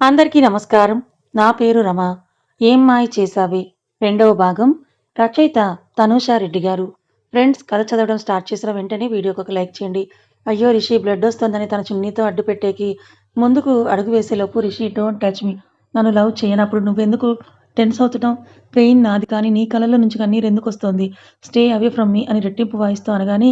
అందరికీ నమస్కారం. నా పేరు రమ. ఏం మాయ చేసావే రెండవ భాగం. రచయిత తనూషా రెడ్డి గారు. ఫ్రెండ్స్ కథ చదవడం స్టార్ట్ చేసిన వెంటనే వీడియోకి ఒక లైక్ చేయండి. అయ్యో రిషి బ్లడ్ వస్తుందని తన చున్నీతో అడ్డు పెట్టేకి ముందుకు అడుగు వేసేలోపు రిషి డోంట్ టచ్ మీ. నన్ను లవ్ చేయనప్పుడు నువ్వెందుకు టెన్స్ అవుతున్నావు? పెయిన్ నాది కానీ నీ కళ్ళలో నుంచి కన్నీరు ఎందుకు వస్తుంది? స్టే అవే ఫ్రమ్ మీ అని రెట్టింపు వాయిస్తూ అనగానే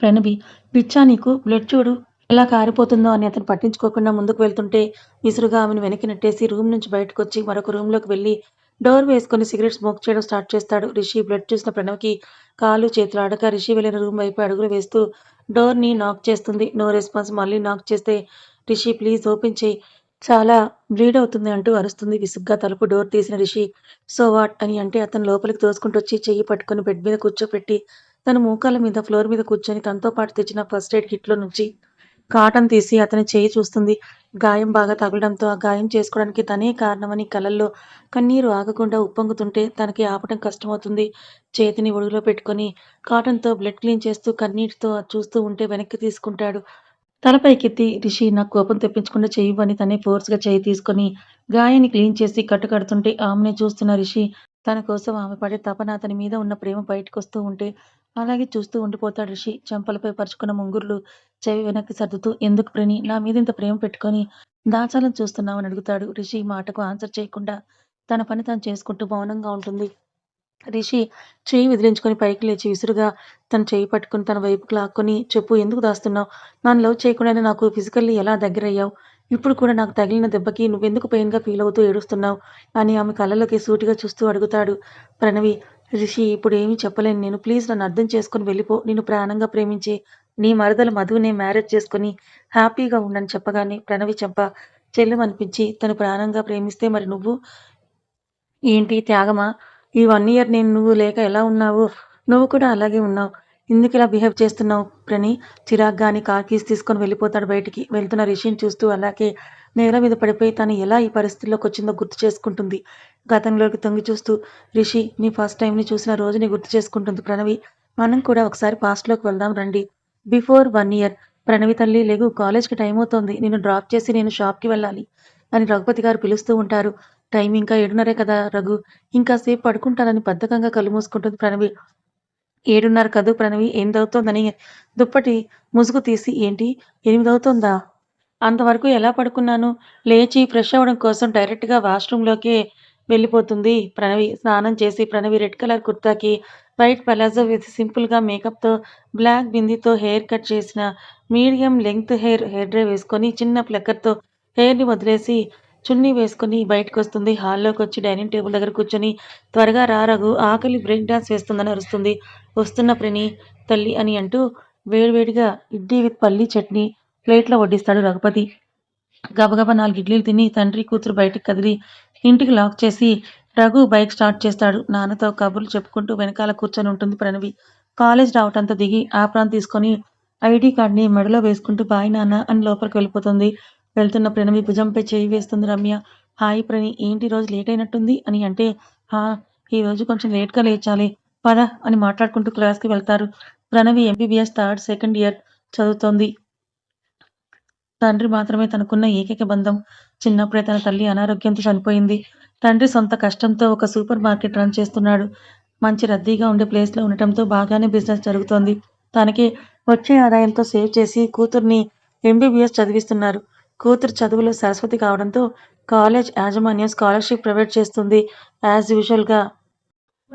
ప్రణబి పిచ్చా నీకు? బ్లడ్ చూడు. ఎలా కారిపోతుందో అని అతను పట్టించుకోకుండా ముందుకు వెళ్తుంటే విసురుగా ఆమెను వెనక్కి నెట్టేసి రూమ్ నుంచి బయటకు వచ్చి మరొక రూమ్లోకి వెళ్ళి డోర్ వేసుకొని సిగరెట్ స్మోక్ చేయడం స్టార్ట్ చేస్తాడు. రిషి బ్లడ్ చూసిన ప్రణవ్కి కాలు చేతులు ఆడక రిషి వెళ్ళిన రూమ్ వైపు అడుగులు వేస్తూ డోర్ని నాక్ చేస్తుంది. No response. మళ్ళీ నాక్ చేస్తే రిషి ప్లీజ్ ఓపెన్ చేయి. చాలా బ్లీడ్ అవుతుంది అంటూ అరుస్తుంది. విసుగ్గా తలుపు డోర్ తీసిన రిషి సో వాట్? అని అంటే అతను లోపలికి తోసుకుంటూ వచ్చి చెయ్యి పట్టుకొని బెడ్ మీద కూర్చోపెట్టి తన మోకాళ్ళ మీద ఫ్లోర్ మీద కూర్చొని తనతో పాటు తెచ్చిన ఫస్ట్ ఎయిడ్ కిట్లో నుంచి కాటన్ తీసి అతని చేయి చూస్తుంది. గాయం బాగా తగలడంతో ఆ గాయం చేసుకోవడానికి తనే కారణమని కలల్లో కన్నీరు ఆగకుండా ఉప్పొంగుతుంటే తనకి ఆపటం కష్టమవుతుంది. చేతిని ఒడుగులో పెట్టుకొని కాటన్తో బ్లడ్ క్లీన్ చేస్తూ కన్నీటితో చూస్తూ ఉంటే వెనక్కి తీసుకుంటాడు. తలపైకెత్తి రిషి నాకు కోపం తెప్పించకుండా చేయవని తనే ఫోర్స్గా చేయి తీసుకొని గాయాన్ని క్లీన్ చేసి కట్టు కడుతుంటే ఆమెనే చూస్తున్న రిషి తన కోసం ఆమె పడే తపన అతని మీద ఉన్న ప్రేమ బయటకు వస్తూ ఉంటే అలాగే చూస్తూ ఉండిపోతాడు రిషి. చెంపలపై పరుచుకున్న ముంగుర్లు చెవి వెనక్కి సర్దుతూ ఎందుకు ప్రేణి? నా మీద ఇంత ప్రేమ పెట్టుకొని దాచాలని చూస్తున్నావని అడుగుతాడు. రిషి మాటకు ఆన్సర్ చేయకుండా తన పని తాను చేసుకుంటూ మౌనంగా ఉంటుంది. రిషి చేయి విదిలించుకొని పైకి లేచి విసురుగా తన చేయి పట్టుకుని తన వైపుకి లాక్కొని చెప్పు ఎందుకు దాస్తున్నావు? నన్ను లవ్ చేయకుండానే నాకు ఫిజికల్లీ ఎలా దగ్గరయ్యావు? ఇప్పుడు కూడా నాకు తగిలిన దెబ్బకి నువ్వెందుకు పెయిన్గా ఫీల్ అవుతూ ఏడుస్తున్నావు? అని ఆమె కళ్ళలోకి సూటిగా చూస్తూ అడుగుతాడు. ప్రణవి రిషి ఇప్పుడు ఏమీ చెప్పలేను. నేను ప్లీజ్ నన్ను అర్థం చేసుకుని వెళ్ళిపో. నేను ప్రాణంగా ప్రేమించే నీ మరదల మధువుని మ్యారేజ్ చేసుకుని హ్యాపీగా ఉండని చెప్పగానే ప్రణవి చెంప చెల్లెమనిపించి తను ప్రాణంగా ప్రేమిస్తే మరి నువ్వు ఏంటి త్యాగమా? ఈ వన్ ఇయర్ నేను నువ్వు లేక ఎలా ఉన్నావు? నువ్వు కూడా అలాగే ఉన్నావు. ఎందుకు ఇలా బిహేవ్ చేస్తున్నావు ప్రణి చిరాగ్గాని కార్ కీస్ తీసుకొని వెళ్ళిపోతాడు బయటికి. వెళ్తున్న రిషిని చూస్తూ అలాగే నేల మీద పడిపోయి తను ఎలా ఈ పరిస్థితిలోకి వచ్చిందో గుర్తు చేసుకుంటుంది. గతంలోకి తొంగి చూస్తూ రిషి నీ ఫస్ట్ టైంని చూసిన రోజుని గుర్తు చేసుకుంటుంది ప్రణవి. మనం కూడా ఒకసారి పాస్ట్లోకి వెళ్దాం రండి. Before one year. ప్రణవి తల్లి లేగు కాలేజ్కి టైం అవుతోంది. నేను డ్రాప్ చేసి నేను షాప్కి వెళ్ళాలి అని రఘుపతి గారు పిలుస్తూ ఉంటారు. టైం ఇంకా ఏడున్నరే కదా రఘు. ఇంకా సేపు పడుకుంటానని బద్ధకంగా కళ్ళు మూసుకుంటుంది ప్రణవి. ఏడున్నర కదూ ప్రణవి? ఎనిమిదవుతోందని దుప్పటి ముసుగు తీసి ఏంటి? ఎనిమిదవుతోందా? అంతవరకు ఎలా పడుకున్నాను? లేచి ఫ్రెష్ అవ్వడం కోసం డైరెక్ట్గా వాష్రూమ్లోకి వెళ్ళిపోతుంది. ప్రణవి స్నానం చేసి ప్రణవి రెడ్ కలర్ కుర్తాకి వైట్ పలాజో విత్ సింపుల్గా మేకప్తో బ్లాక్ బిందీతో హెయిర్ కట్ చేసిన medium length hair hair dry వేసుకొని చిన్న ప్లక్కర్తో హెయిర్ని వదిలేసి చున్నీ వేసుకొని బయటకు వస్తుంది హాల్లోకి వచ్చి డైనింగ్ టేబుల్ దగ్గర కూర్చొని త్వరగా రారగు ఆకలి బ్రేక్ డాన్స్ వేస్తుందని అరుస్తుంది. వస్తున్న ప్రణి తల్లి అని అంటూ వేడివేడిగా ఇడ్లీ విత్ పల్లి చట్నీ ప్లేట్లో వడ్డిస్తాడు రఘుపతి. గబగబా నాలుగు ఇడ్లీలు తిని తండ్రి కూతురు బయటికి కదిలి ఇంటికి లాక్ చేసి రఘు బైక్ స్టార్ట్ చేస్తాడు. నాన్నతో కబుర్లు చెప్పుకుంటూ వెనకాల కూర్చొని ఉంటుంది ప్రణవి. కాలేజ్ రావటంతో దిగి ఆప్రాన్ తీసుకొని ఐడి కార్డ్ని మెడలో వేసుకుంటూ బాయ్ నాన్న అని లోపలికి వెళ్ళిపోతుంది. వెళ్తున్న ప్రణవి భుజంపై చేయి వేస్తుంది రమ్య. హాయ్ ప్రణి ఏంటి రోజు లేట్ అయినట్టుంది? అని అంటే హా ఈ రోజు కొంచెం లేట్గా లేచాలి పద అని మాట్లాడుకుంటూ క్లాస్కి వెళ్తారు. Pranavi MBBS third second year చదువుతోంది. తండ్రి మాత్రమే తనకున్న ఏకైక బంధం. చిన్నప్పుడే తన తల్లి అనారోగ్యంతో చనిపోయింది. తండ్రి సొంత కష్టంతో ఒక సూపర్ మార్కెట్ రన్ చేస్తున్నాడు. మంచి రద్దీగా ఉండే ప్లేస్లో ఉండటంతో బాగానే బిజినెస్ జరుగుతోంది. తనకి వచ్చే ఆదాయంతో సేవ్ చేసి కూతుర్ని ఎంబీబీఎస్ చదివిస్తున్నారు. కూతురు చదువులో సరస్వతి కావడంతో కాలేజ్ యాజమాన్యం స్కాలర్షిప్ ప్రొవైడ్ చేస్తుంది. యాజ్ యూజువల్గా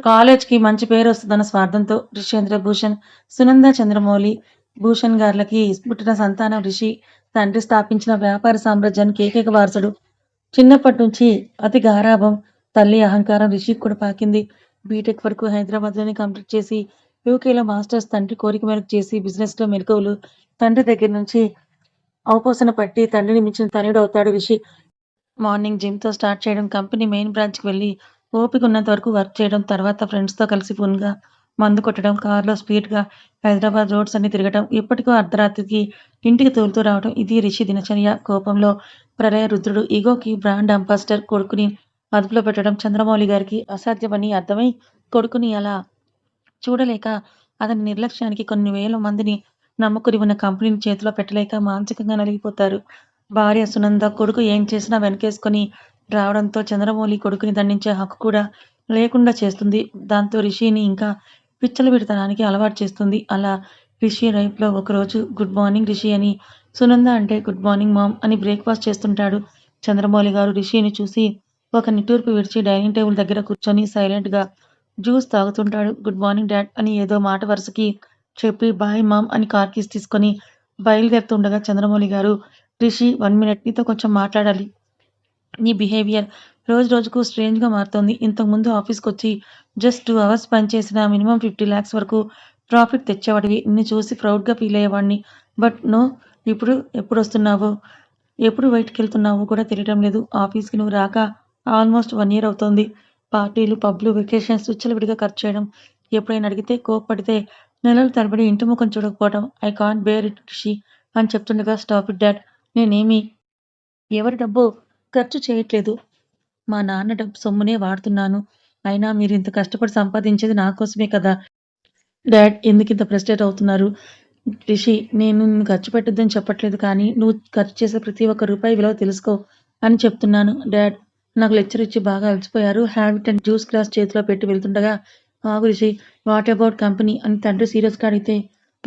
కాలేజ్కి మంచి పేరు వస్తుందన్న స్వార్థంతో రిషేంద్ర భూషణ్ సునంద చంద్రమౌళి భూషణ్ గార్లకి పుట్టిన సంతానం రిషి తండ్రి స్థాపించిన వ్యాపార సామ్రాజ్యానికి ఏకైక వారసుడు. చిన్నప్పటి నుంచి అతి గారాభం తల్లి అహంకారం రిషికి కూడా పాకింది. బీటెక్ వరకు హైదరాబాద్లోనే కంప్లీట్ చేసి యూకేలో మాస్టర్స్ తండ్రి కోరిక మేరకు చేసి బిజినెస్లో మెలకువలు తండ్రి దగ్గర నుంచి అవపోసన పట్టి తండ్రిని మించిన తనయుడు అవుతాడు రిషి. మార్నింగ్ జిమ్తో స్టార్ట్ చేయడం కంపెనీ మెయిన్ బ్రాంచ్కి వెళ్ళి ఓపిక ఉన్నంత వరకు వర్క్ చేయడం తర్వాత ఫ్రెండ్స్తో కలిసి ఫుల్గా మందు కొట్టడం కారులో స్పీడ్గా హైదరాబాద్ రోడ్స్ అన్ని తిరగటం ఇప్పటికో అర్ధరాత్రికి ఇంటికి తోలుతూ రావడం ఇది రిషి దినచర్య కోపంలో ప్రళయ రుద్రుడు ఇగోకి బ్రాండ్ అంబాసిడర్ కొడుకుని అదుపులో పెట్టడం చంద్రమౌళి గారికి అసాధ్యమని అర్థమై కొడుకుని అలా చూడలేక అతని నిర్లక్ష్యానికి కొన్ని వేల మందిని నమ్ముకుని ఉన్న కంపెనీని చేతిలో పెట్టలేక మానసికంగా నలిగిపోతారు. భార్య సునంద కొడుకు ఏం చేసినా వెనకేసుకొని రావడంతో చంద్రమౌళి కొడుకుని దండించే హక్కు కూడా లేకుండా చేస్తుంది. దాంతో రిషిని ఇంకా విచ్చలవిడతనానికి అలవాటు చేస్తుంది. అలా రిషి లైఫ్లో ఒకరోజు గుడ్ మార్నింగ్ రిషి అని సునంద అంటే గుడ్ మార్నింగ్ మామ్ అని బ్రేక్ఫాస్ట్ చేస్తుంటాడు. చంద్రమౌళి గారు రిషిని చూసి ఒక నిట్టూర్పు విడిచి డైనింగ్ టేబుల్ దగ్గర కూర్చొని సైలెంట్గా జ్యూస్ తాగుతుంటాడు. గుడ్ మార్నింగ్ డాడ్ అని ఏదో మాట వరుసకి చెప్పి బాయ్ మామ్ అని కార్ కీస్ తీసుకొని బయలుదేరుతుండగా చంద్రమౌళి గారు రిషి వన్ మినిట్ నీతో కొంచెం మాట్లాడాలి. నీ బిహేవియర్ రోజు రోజుకు స్ట్రేంజ్గా మారుతోంది. ఇంతకుముందు ఆఫీస్కి వచ్చి జస్ట్ టూ అవర్స్ పనిచేసిన మినిమం ఫిఫ్టీ ల్యాక్స్ వరకు ప్రాఫిట్ తెచ్చేవాడివి. నిన్ను చూసి ప్రౌడ్గా ఫీల్ అయ్యేవాడిని. బట్ నో ఇప్పుడు ఎప్పుడు వస్తున్నావు? ఎప్పుడు బయటికి వెళ్తున్నావు కూడా తెలియడం లేదు. ఆఫీస్కి నువ్వు రాక ఆల్మోస్ట్ వన్ ఇయర్ అవుతోంది. పార్టీలు పబ్లు వెకేషన్స్ విచ్చలవిడిగా ఖర్చు చేయడం. ఎప్పుడైనా అడిగితే కోప్పడితే నెలల తరబడి ఇంటి ముఖం చూడకపోవడం. I can't bear it she అని చెప్తుండగా స్టాప్ ఇట్ డాడ్ నేనేమి? ఎవరి డబ్బు ఖర్చు చేయట్లేదు. మా నాన్న డబ్బు సొమ్మునే వాడుతున్నాను. అయినా మీరు ఇంత కష్టపడి సంపాదించేది నా కోసమే కదా. డాడ్ ఎందుకు ఇంత ఫ్రస్ట్రేట్ అవుతున్నారు? రిషి నేను నిన్ను ఖర్చు పెట్టొద్దని చెప్పట్లేదు కానీ నువ్వు ఖర్చు చేసే ప్రతి ఒక్క రూపాయి విలువ తెలుసుకో అని చెప్తున్నాను. డాడ్ నాకు లెక్చర్ ఇచ్చి బాగా అలసిపోయారు. హ్యాబిట్ అండ్ జ్యూస్ గ్లాస్ చేతిలో పెట్టి వెళ్తుండగా ఆగు రిషి వాట్ అబౌట్ కంపెనీ? అని తండ్రి సీరియస్గా అడిగితే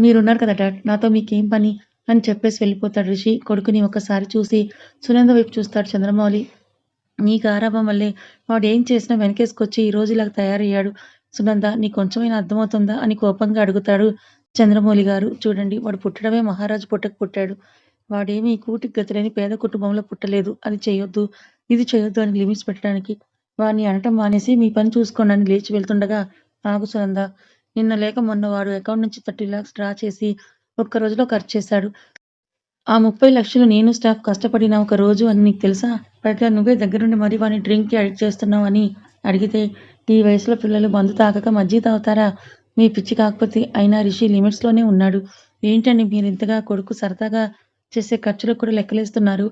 మీరున్నారు కదా డాడ్ నాతో మీకేం పని? అని చెప్పేసి వెళ్ళిపోతాడు రిషి. కొడుకుని ఒకసారి చూసి సునంద వైపు చూస్తాడు చంద్రమౌళి. నీ గారాభం వల్లే వాడు ఏం చేసినా వెనకేసుకొచ్చి ఈ రోజు ఇలా తయారయ్యాడు. సునంద నీ కొంచెమైనా అర్థమవుతుందా అని కోపంగా అడుగుతాడు చంద్రమౌళి గారు. చూడండి వాడు పుట్టడమే మహారాజు పుట్టకు పుట్టాడు. వాడేమీ కూటికి గతిలేని పేద కుటుంబంలో పుట్టలేదు. అది చేయొద్దు ఇది చేయొద్దు అని లిమిట్స్ పెట్టడానికి వాడిని అనటం మానేసి మీ పని చూసుకోండి అని లేచి వెళ్తుండగా ఆగు సునంద నిన్న లేక మొన్న వాడు అకౌంట్ నుంచి థర్టీ లాక్స్ డ్రా చేసి ఒక్క రోజులో ఖర్చు చేశాడు. ఆ ముప్పై లక్షలు నేను స్టాఫ్ కష్టపడిన ఒక రోజు అని నీకు తెలుసా? పైగా నువ్వే దగ్గరుండి మరి వాడిని డ్రింక్కి అడిక్ట్ చేస్తున్నావు అని అడిగితే ఈ వయసులో పిల్లలు మందు తాగక మజ్జిగ తాగుతారా? మీ పిచ్చి కాకపోతే అయినా రిషి లిమిట్స్లోనే ఉన్నాడు. ఏంటండి మీరు ఇంతగా కొడుకు సరదాగా చేసే ఖర్చులకు కూడా లెక్కలేస్తున్నారు?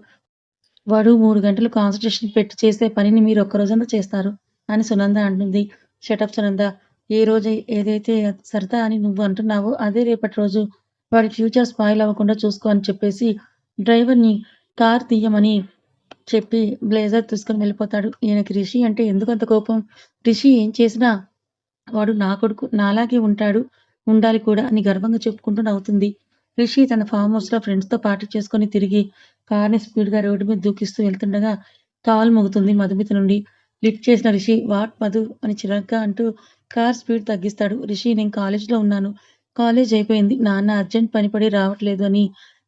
వాడు మూడు గంటలు కాన్సన్ట్రేషన్ పెట్టి చేసే పనిని మీరు ఒక్క రోజంతా చేస్తారు అని సునంద అంటుంది. షటప్ సునంద. ఏ రోజు ఏదైతే సరదా అని నువ్వు అంటున్నావో అదే రేపటి రోజు. వాడి ఫ్యూచర్ స్పాయిల్ అవ్వకుండా చూసుకో అని చెప్పేసి డ్రైవర్ని కార్ తీయమని చెప్పి బ్లేజర్ తీసుకుని వెళ్ళిపోతాడు. ఈయనకి రిషి అంటే ఎందుకు అంత కోపం? రిషి ఏం చేసినా వాడు నా కొడుకు నాలాగే ఉంటాడు ఉండాలి కూడా అని గర్వంగా చెప్పుకుంటూ నవ్వుతుంది. రిషి తన ఫామ్ హౌస్లో ఫ్రెండ్స్తో పార్టీ చేసుకుని తిరిగి కార్ని స్పీడ్గా రోడ్డు మీద దూకిస్తూ వెళ్తుండగా కాల్ మోగుతుంది మధుమిత నుండి. లిఫ్ట్ చేసిన రిషి వాట్ మధు? అని చిరాగ్గా అంటూ కార్ స్పీడ్ తగ్గిస్తాడు. రిషి నేను కాలేజ్లో ఉన్నాను. కాలేజ్ అయిపోయింది. నాన్న అర్జెంట్ పనిపడి రావట్లేదు అని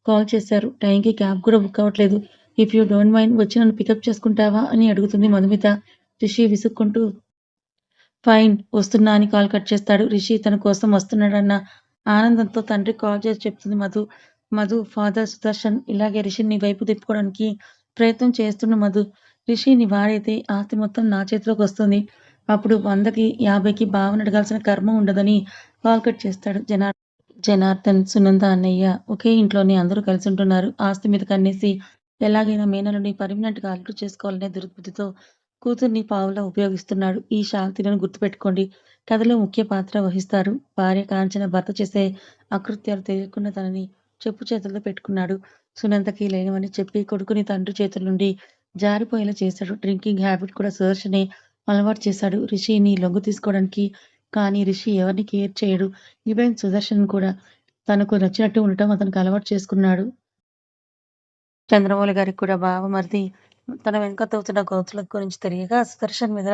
కాల్ చేశారు. టైంకి క్యాబ్ కూడా బుక్ అవ్వట్లేదు. ఇఫ్ యూ డోంట్ మైండ్ వచ్చి నన్ను పికప్ చేసుకుంటావా అని అడుగుతుంది మధుమిత. రిషి విసుక్కుంటూ ఫైన్ వస్తున్నా అని కాల్ కట్ చేస్తాడు. రిషి తన కోసం వస్తున్నాడన్న ఆనందంతో తండ్రి కాల్ చేసి చెప్తుంది మధు. మధు ఫాదర్ సుదర్శన్ ఇలాగే రిషిని వైపు తిప్పుకోవడానికి ప్రయత్నం చేస్తున్న మధు. రిషిని వాడైతే ఆస్తి మొత్తం నా చేతిలోకి వస్తుంది. అప్పుడు వందకి యాభైకి భావన అడగాల్సిన కర్మ ఉండదని కాల్ కట్ చేస్తాడు జనార్ జనార్దన్ సునంద అన్నయ్య. ఒకే ఇంట్లోనే అందరూ కలిసి ఉంటున్నారు. ఆస్తి మీద కన్నేసి ఎలాగైనా మేనలుని పర్మనెంట్గా అల్లు చేసుకోవాలనే దుర్బుద్ధితో కూతుర్ని పావులా ఉపయోగిస్తున్నాడు. ఈ శాంతిలను గుర్తుపెట్టుకోండి. కథలో ముఖ్య పాత్ర వహిస్తారు. భార్య కాంచన భర్త చేసే అకృత్యాలు తెలియకుండా తనని చెప్పు చేతుల్లో పెట్టుకున్నాడు. సునంతకి లేనివని చెప్పి కొడుకుని తండ్రి చేతుల నుండి జారిపోయేలా చేశాడు. డ్రింకింగ్ హ్యాబిట్ కూడా సుదర్శనే అలవాటు చేశాడు. రిషిని లొంగు తీసుకోవడానికి కానీ రిషి ఎవరిని కేర్ చేయడు. ఈవెన్ సుదర్శన్ కూడా తనకు నచ్చినట్టు ఉండటం అతనికి అలవాటు చేసుకున్నాడు. చంద్రమౌళి గారికి కూడా బావమరిది తన వెనుక తోచిన గోతుల గురించి తెలియగా సుదర్శన్ మీద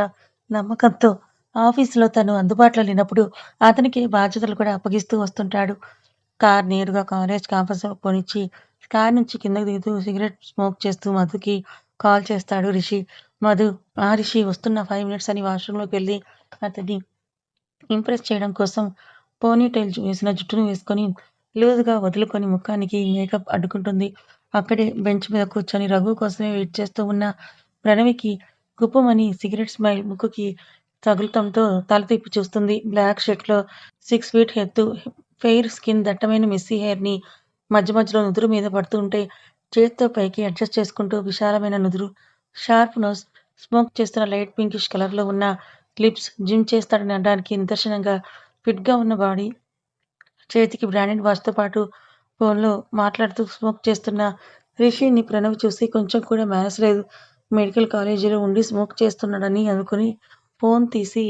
నమ్మకంతో ఆఫీసులో తను అందుబాటులో లేనప్పుడు అతనికి బాధ్యతలు కూడా అప్పగిస్తూ వస్తుంటాడు. కార్ నేరుగా కాలేజ్ క్యాంపస్ పోనిచ్చి కార్ నుంచి కిందకి దిగుతూ సిగరెట్ స్మోక్ చేస్తూ మధుకి కాల్ చేస్తాడు రిషి. మధు ఆ రిషి వస్తున్న ఫైవ్ మినిట్స్ అని వాష్రూమ్లోకి వెళ్ళి అతన్ని ఇంప్రెస్ చేయడం కోసం పోనీ టైల్ వేసిన జుట్టును వేసుకొని లూజ్గా వదులుకొని ముఖానికి మేకప్ అడ్డుకుంటుంది. అక్కడే బెంచ్ మీద కూర్చొని రఘు కోసమే వెయిట్ చేస్తూ ఉన్న ప్రణవికి గుప్పమని సిగరెట్ స్మైల్ ముక్కుకి తగులటంతో తల తిప్పి చూస్తుంది. బ్లాక్ షర్ట్లో సిక్స్ ఫీట్ ఎత్తు ఫెయిర్ స్కిన్ దట్టమైన మెస్సీ హెయిర్ని మధ్య మధ్యలో నుదురు మీద పడుతూ ఉంటే చేతితో పైకి అడ్జస్ట్ చేసుకుంటూ విశాలమైన నుదురు షార్ప్ నోస్ స్మోక్ చేస్తున్న లైట్ పింకిష్ కలర్లో ఉన్న లిప్స్ జిమ్ చేస్తాడని అనడానికి నిదర్శనంగా ఫిట్గా ఉన్న బాడీ చేతికి బ్రాండెడ్ వాచ్తో పాటు ఫోన్లో మాట్లాడుతూ స్మోక్ చేస్తున్న రిషిని ప్రణవి చూసి కొంచెం కూడా మేనస్ లేదు. మెడికల్ కాలేజీలో ఉండి స్మోక్ చేస్తున్నాడని అనుకుని ఫోన్ తీసి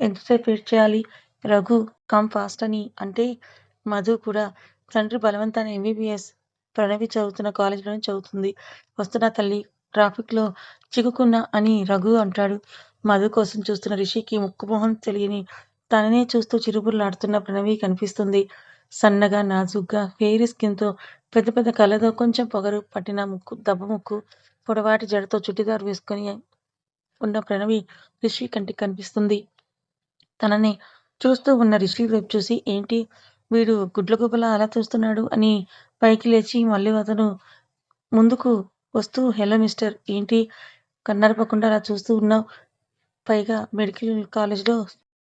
ఎంతసేపు వెయిట్ చేయాలి? రఘు కమ్ ఫాస్ట్ అని అంటే మధు కూడా తండ్రి బలవంతాన ఎంబీబీఎస్ ప్రణవి చదువుతున్న కాలేజీలోనే చదువుతుంది. వస్తున్న తల్లి ట్రాఫిక్లో చిక్కుకున్నా అని రఘు అంటాడు. మధు కోసం చూస్తున్న రిషికి ముక్కు మొహం తెలియని తననే చూస్తూ చిరుబుర్లాడుతున్న ప్రణవి కనిపిస్తుంది. సన్నగా నాజుగ్గా హెయిర్ స్కిన్తో పెద్ద పెద్ద కళ్ళతో కొంచెం పొగరు పట్టిన ముక్కు దబ్బ ముక్కు పొడవాటి జడతో చుట్టిదారు వేసుకొని ఉన్న ప్రణవి రిషి కంటికి కనిపిస్తుంది. తనని చూస్తూ ఉన్న రిషి వైపు చూసి ఏంటి వీడు గుడ్ల గుబల అలా చూస్తున్నాడు? అని పైకి లేచి మళ్ళీ అతను ముందుకు వస్తూ హలో మిస్టర్ ఏంటి కన్నరపకుండా అలా చూస్తూ ఉన్నావు? పైగా మెడికల్ కాలేజ్లో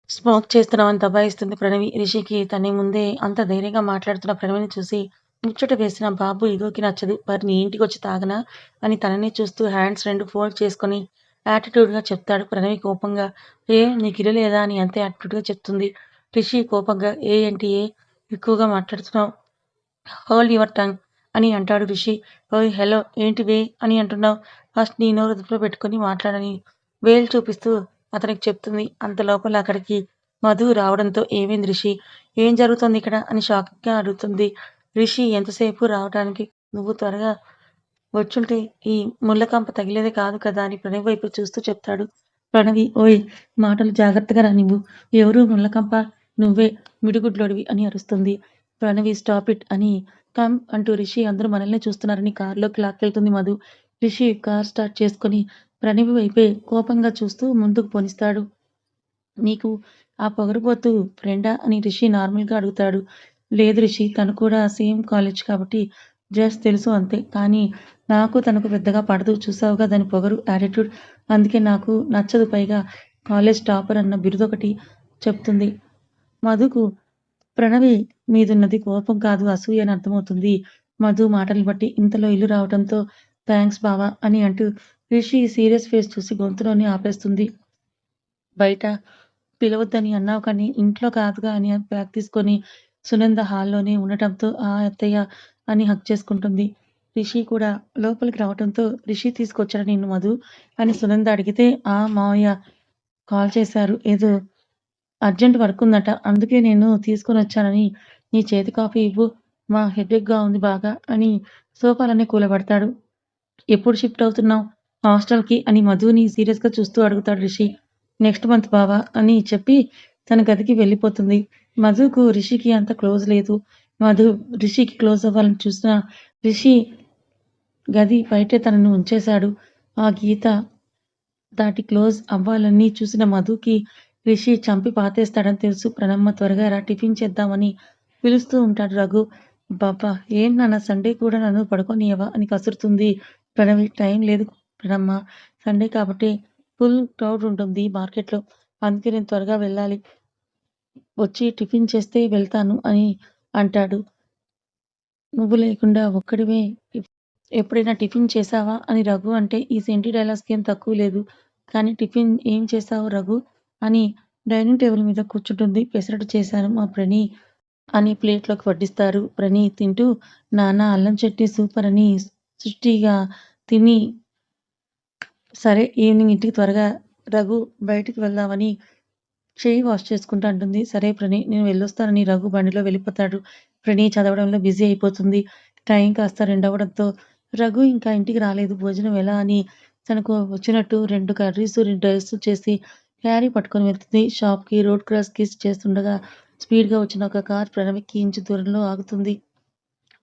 స్మోక్ చేస్తున్నామని దబాయిస్తుంది ప్రణవి. రిషికి తనే ముందే అంత ధైర్యంగా మాట్లాడుతున్న ప్రణవిని చూసి ముచ్చట వేసిన బాబు ఇగోకి నచ్చదు. మరి నీ ఇంటికి వచ్చి తాగనా? అని తనని చూస్తూ హ్యాండ్స్ రెండు ఫోల్డ్ చేసుకొని యాటిట్యూడ్గా చెప్తాడు ప్రణవి కోపంగా. ఏ నీకు ఇల్లు లేదా? అని అంతే యాటిట్యూడ్గా చెప్తుంది రిషి కోపంగా. ఏ ఏంటి ఏ? ఎక్కువగా మాట్లాడుతున్నావు. హోల్డ్ యువర్ టంగ్ అని అంటాడు రిషి. ఓయ్ హలో ఏంటి వే? అని అంటున్నావు. ఫస్ట్ నీ నోరు అదుపులో పెట్టుకొని మాట్లాడని వేలు చూపిస్తూ అతనికి చెప్తుంది అంత లోపల అక్కడికి మధు రావడంతో ఏమైంది రిషి? ఏం జరుగుతుంది ఇక్కడ? అని షాకింగ్గా అడుగుతుంది. రిషి ఎంతసేపు రావడానికి నువ్వు త్వరగా వచ్చుంటే ఈ ముళ్ళకంప తగిలేదే కాదు కదా? అని ప్రణవి వైపు చూస్తూ చెప్తాడు. ప్రణవి ఓయ్ మాటలు జాగ్రత్తగా రా నువ్వు ఎవరు ముళ్ళకంప? నువ్వే మిడిగుడ్లోడివి అని అరుస్తుంది. ప్రణవి స్టాప్ ఇట్ అని కమ్ అంటూ రిషి అందరూ మనల్ని చూస్తున్నారని కారులోకి లాక్కెళ్తుంది మధు. రిషి కార్ స్టార్ట్ చేసుకొని ప్రణవి వైపే కోపంగా చూస్తూ ముందుకు పోనిస్తాడు. నీకు ఆ పొగరుపోతు ఫ్రెండా అని రిషి నార్మల్గా అడుగుతాడు. లేదు రిషి తను కూడా సేమ్ కాలేజ్ కాబట్టి జస్ట్ తెలుసు అంతే. కానీ నాకు తనకు పెద్దగా పడదు. చూసావుగా దాని పొగరు యాటిట్యూడ్. అందుకే నాకు నచ్చదు పైగా కాలేజ్ టాపర్ అన్న బిరుదొకటి చెప్తుంది. మధుకు ప్రణవి మీదున్నది కోపం కాదు అసూయ అని అర్థమవుతుంది. మధు మాటలు బట్టి ఇంతలో ఇల్లు రావడంతో థ్యాంక్స్ బావా అని అంటూ రిషి సీరియస్ ఫేస్ చూసి గొంతులోని ఆపేస్తుంది. బయట పిలవద్దని అన్నావు కానీ ఇంట్లో కాదుగా అని బ్యాగ్ తీసుకొని సునంద హాల్లోనే ఉండటంతో ఆ అత్తయ్య అని హక్ చేసుకుంటుంది. రిషి కూడా లోపలికి రావడంతో రిషి తీసుకొచ్చాడు నిన్ను మధు అని సునంద అడిగితే ఆ మావయ్య కాల్ చేశారు. ఏదో అర్జెంట్ వర్క్ ఉందట అందుకే నేను తీసుకొని వచ్చానని. నీ చేతి కాఫీ ఇవ్వు మా హెడేక్గా ఉంది బాగా అని సోఫాలనే కూలబడతాడు. ఎప్పుడు షిఫ్ట్ అవుతున్నావు? హాస్టల్కి అని మధుని సీరియస్గా చూస్తూ అడుగుతాడు రిషి. నెక్స్ట్ మంత్ బావా అని చెప్పి తన గదికి వెళ్ళిపోతుంది. మధుకు రిషికి అంత క్లోజ్ లేదు. మధు రిషికి క్లోజ్ అవ్వాలని చూసిన రిషి గది బయటే తనను ఉంచేశాడు. ఆ గీత దాటి క్లోజ్ అవ్వాలని చూసిన మధుకి రిషి చంపి పాతేస్తాడని తెలుసు. ప్రణమ్మ త్వరగా రా టిఫిన్ చేద్దామని పిలుస్తూ ఉంటాడు రఘు. బాబా ఏం నాన్న సండే కూడా నన్ను పడుకోనియవా అని కసురుతుంది. ప్రణవి టైం లేదు ప్రణమ్మ సండే కాబట్టి ఫుల్ క్రౌడ్ ఉంటుంది మార్కెట్లో. అందుకే నేను త్వరగా వెళ్ళాలి. వచ్చి టిఫిన్ చేస్తే వెళ్తాను అని అంటాడు. నువ్వు లేకుండా ఒక్కడివే ఎప్పుడైనా టిఫిన్ చేసావా అని రఘు అంటే ఈ సెంటి డైలాగ్స్కి ఏం తక్కువ లేదు. కానీ టిఫిన్ ఏం చేసావు రఘు? అని డైనింగ్ టేబుల్ మీద కూర్చుంటుంది. పెసరట్టు చేశాను మా ప్రణి అని ప్లేట్లోకి వడ్డిస్తారు. ప్రణి తింటూ నాన్న అల్లం చట్నీ సూపర్ అని సృష్టిగా తిని సరే ఈవినింగ్ ఇంటికి త్వరగా రఘు బయటికి వెళ్దామని చేయి వాష్ చేసుకుంటా అంటుంది. సరే ప్రణి నేను వెళ్ళొస్తానని రఘు బండిలో వెళ్ళిపోతాడు. ప్రణి చదవడంలో బిజీ అయిపోతుంది. టైం కాస్త రెండవడంతో రఘు ఇంకా ఇంటికి రాలేదు. భోజనం ఎలా అని తనకు వచ్చినట్టు రెండు కర్రీస్ రెండు డ్రెస్ చేసి క్యారీ పట్టుకొని వెళ్తుంది. షాప్కి రోడ్ క్రాస్ కిస్ చేస్తుండగా స్పీడ్గా వచ్చిన ఒక కార్ ప్రణవికి ఇంచు దూరంలో ఆగుతుంది.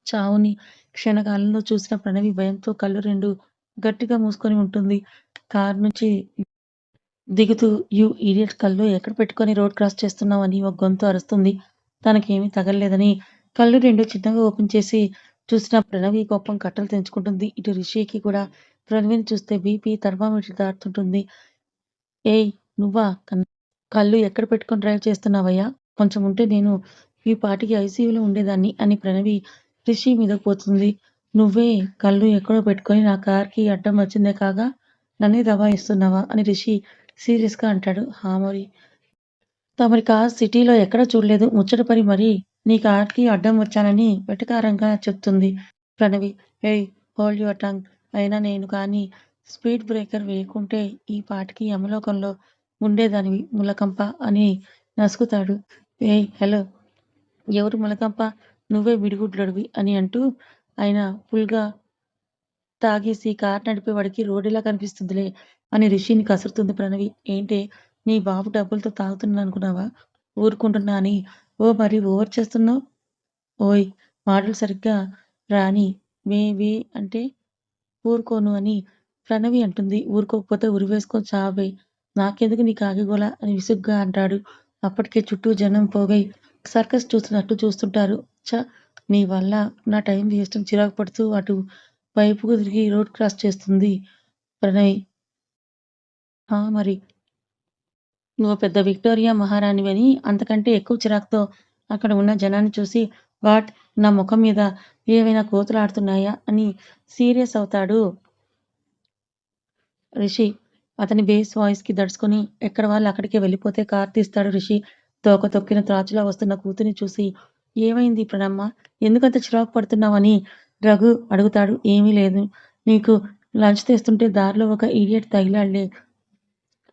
చావుని క్షణకాలంలో చూసిన ప్రణవి భయంతో కళ్ళు రెండు గట్టిగా మూసుకొని ఉంటుంది. కార్ నుంచి దిగుతూ యూ ఈడియట్ కళ్ళు ఎక్కడ పెట్టుకొని రోడ్ క్రాస్ చేస్తున్నావు? అని ఒక గొంతు అరుస్తుంది. తనకేమీ తగలలేదని కళ్ళు రెండు చిన్నగా ఓపెన్ చేసి చూసిన ప్రణవి కోపం కట్టలు తెంచుకుంటుంది. ఇటు రిషికి కూడా ప్రణవిని చూస్తే బీపీ థర్మామీటర్ దాటుతుంటుంది. ఏయ్ నువ్వా? కళ్ళు ఎక్కడ పెట్టుకొని డ్రైవ్ చేస్తున్నావయ్యా? కొంచెం ఉంటే నేను ఈ పాటికి ఐసీయూలో ఉండేదాన్ని అని ప్రణవి రిషి మీద పోతుంది. నువ్వే కళ్ళు ఎక్కడో పెట్టుకొని నా కార్కి అడ్డం వచ్చిందే కాగా నన్నే దబాయిస్తున్నావా అని రిషి సీరియస్గా అంటాడు హా మరి తమరి కార్ సిటీలో ఎక్కడ చూడలేదు. ముచ్చటపడి మరి నీ కార్కి అడ్డం వచ్చానని వెటకారంగా చెప్తుంది ప్రణవి. ఏయ్ హోల్డ్ యువర్ టంగ్. అయినా నేను కానీ స్పీడ్ బ్రేకర్ వేయకుంటే ఈ పాటికి యమలోకంలో ఉండేదానివి ములకంప అని నసుకుతాడు. ఏయ్ హలో. ఎవరు ములకంప? నువ్వే విడిగుడ్లడివి అని అంటూ ఆయన ఫుల్గా తాగేసి కార్ నడిపేవాడికి రోడ్డులా కనిపిస్తుందిలే అని రిషిని కసురుతుంది ప్రణవి. ఏంటే నీ బాబు డబ్బులతో తాగుతున్నా అనుకున్నావా? ఊరుకుంటున్నా అని. ఓ మరి ఓవర్ చేస్తున్నావు? ఓయ్ మాటలు సరిగ్గా రాని వే వే అంటే ఊరుకోను అని ప్రణవి అంటుంది. ఊరుకోకపోతే ఉరివేసుకో చావే. నాకెందుకు నీ కాగిగోల అని విసుగ్గా అంటాడు. అప్పటికే చుట్టూ జనం పోగై సర్కస్ చూస్తున్నట్టు చూస్తుంటారు. చ నీ వల్ల నా టైం వేస్ట్ చిరాకు పడుతూ అటు వైపుకు తిరిగి రోడ్ క్రాస్ చేస్తుంది. ప్రణయ్. ఆ మరి. నువ్వు పెద్ద విక్టోరియా మహారాణివని అంతకంటే ఎక్కువ చిరాకుతో అక్కడ ఉన్న జనాన్ని చూసి వాట్? నా ముఖం మీద ఏవైనా కోతులాడుతున్నాయా? అని సీరియస్ అవుతాడు రిషి. అతని బేస్ వాయిస్కి దడుచుకొని ఎక్కడ వాళ్ళు అక్కడికే వెళ్ళిపోతే కార్ తీస్తాడు రిషి. తోక తొక్కిన త్రాచులా వస్తున్న కూతుని చూసి ఏమైంది ప్రణమ్మ? ఎందుకంత చిరాకు పడుతున్నావని రఘు అడుగుతాడు ఏమీ లేదు. నీకు లంచ్ తెస్తుంటే దారిలో ఒక ఇడియట్ తగిలాడులే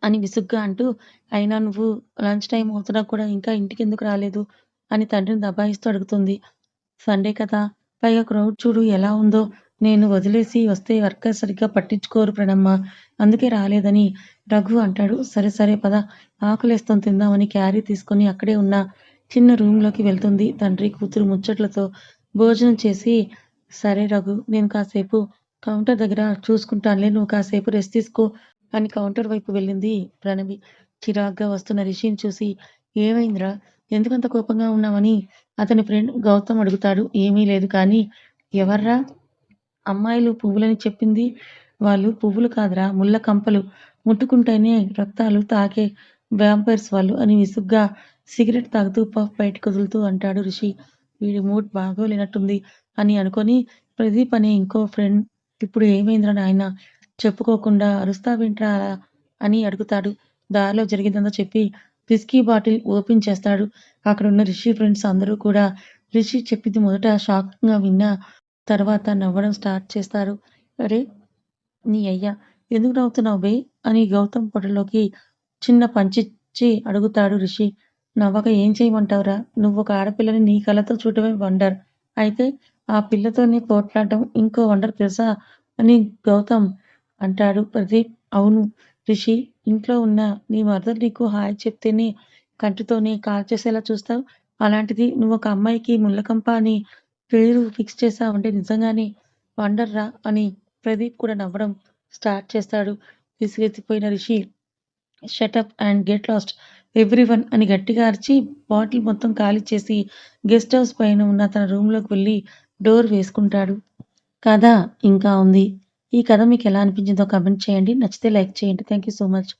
అని విసుగ్గా అంటూ అయినా నువ్వు లంచ్ టైం అవుతున్నా కూడా ఇంకా ఇంటికి ఎందుకు రాలేదు? అని తండ్రిని దబాయిస్తూ అడుగుతుంది. సండే కదా. పైగా క్రౌడ్ చూడు ఎలా ఉందో. నేను వదిలేసి వస్తే వర్కర్ సరిగ్గా పట్టించుకోరు ప్రణమ్మ. అందుకే రాలేదని రఘు అంటాడు. సరే సరే పద. ఆకులేస్తాం తిందామని క్యారీ తీసుకొని అక్కడే ఉన్న. చిన్న రూమ్లోకి వెళ్తుంది తండ్రి కూతురు ముచ్చట్లతో భోజనం చేసి సరే రఘు నేను కాసేపు కౌంటర్ దగ్గర చూసుకుంటానులే నువ్వు కాసేపు రెస్ట్ తీసుకో అని కౌంటర్ వైపు వెళ్ళింది ప్రణవి. చిరాగ్గా వస్తున్న రిషిని చూసి ఏమైందిరా? ఎందుకంత కోపంగా ఉన్నావని అతని ఫ్రెండ్ గౌతమ్ అడుగుతాడు. ఏమీ లేదు కానీ ఎవర్రా? అమ్మాయిలు పువ్వులని చెప్పింది వాళ్ళు పువ్వులు కాదురా ముళ్ళ కంపలు. ముట్టుకుంటేనే రక్తాలు తాకే వ్యాంపైర్స్ వాళ్ళు అని విసుగ్గా సిగరెట్ తాగుతూ పఫ్ బయటకు వదులుతూ అంటాడు రిషి. వీడి మూడ్ బాగోలేనట్టుంది అని అనుకొని ప్రదీప్ అనే ఇంకో ఫ్రెండ్ ఇప్పుడు ఏమైందిరా నాయన? చెప్పుకోకుండా అరుస్తావేంట్రా అని అడుగుతాడు. దారిలో జరిగిందంతా చెప్పి విస్కీ బాటిల్ ఓపెన్ చేస్తాడు. అక్కడున్న రిషి ఫ్రెండ్స్ అందరూ కూడా రిషి చెప్పింది మొదట షాకింగ్గా విన్నా తర్వాత నవ్వడం స్టార్ట్ చేస్తారు. అరే నీ అయ్యా ఎందుకు నవ్వుతున్నావు బే? అని గౌతమ్ పొట్టలోకి చిన్న పంచిచ్చి అడుగుతాడు రిషి. నవ్వక ఏం చేయమంటావురా? నువ్వు ఒక ఆడపిల్లని నీ కళ్ళతో చూడటమే వండర్. అయితే ఆ పిల్లతోనే పోట్లాడటం ఇంకో వండర్ తెలుసా? అని గౌతమ్ అంటాడు. ప్రదీప్ అవును. రిషి ఇంట్లో ఉన్న నీ మదర్ నీకు హాయ్ చెప్తేనే కంటితోనే కాల్ చేసేలా చూస్తావు? అలాంటిది నువ్వు ఒక అమ్మాయికి ముళ్ళకంప అని పేరు ఫిక్స్ చేసావంటే నిజంగానే వండర్ రా అని ప్రదీప్ కూడా నవ్వడం స్టార్ట్ చేస్తాడు. విసిగెత్తిపోయిన Rishi shut up and get lost every one అని గట్టిగా అరిచి బాటిల్ మొత్తం ఖాళీ చేసి గెస్ట్ హౌస్ పైన ఉన్న తన రూమ్లోకి వెళ్ళి డోర్ వేసుకుంటాడు. కథ ఇంకా ఉంది. ఈ కథ మీకు ఎలా అనిపించిందో కమెంట్ చేయండి. నచ్చితే లైక్ చేయండి. Thank you so much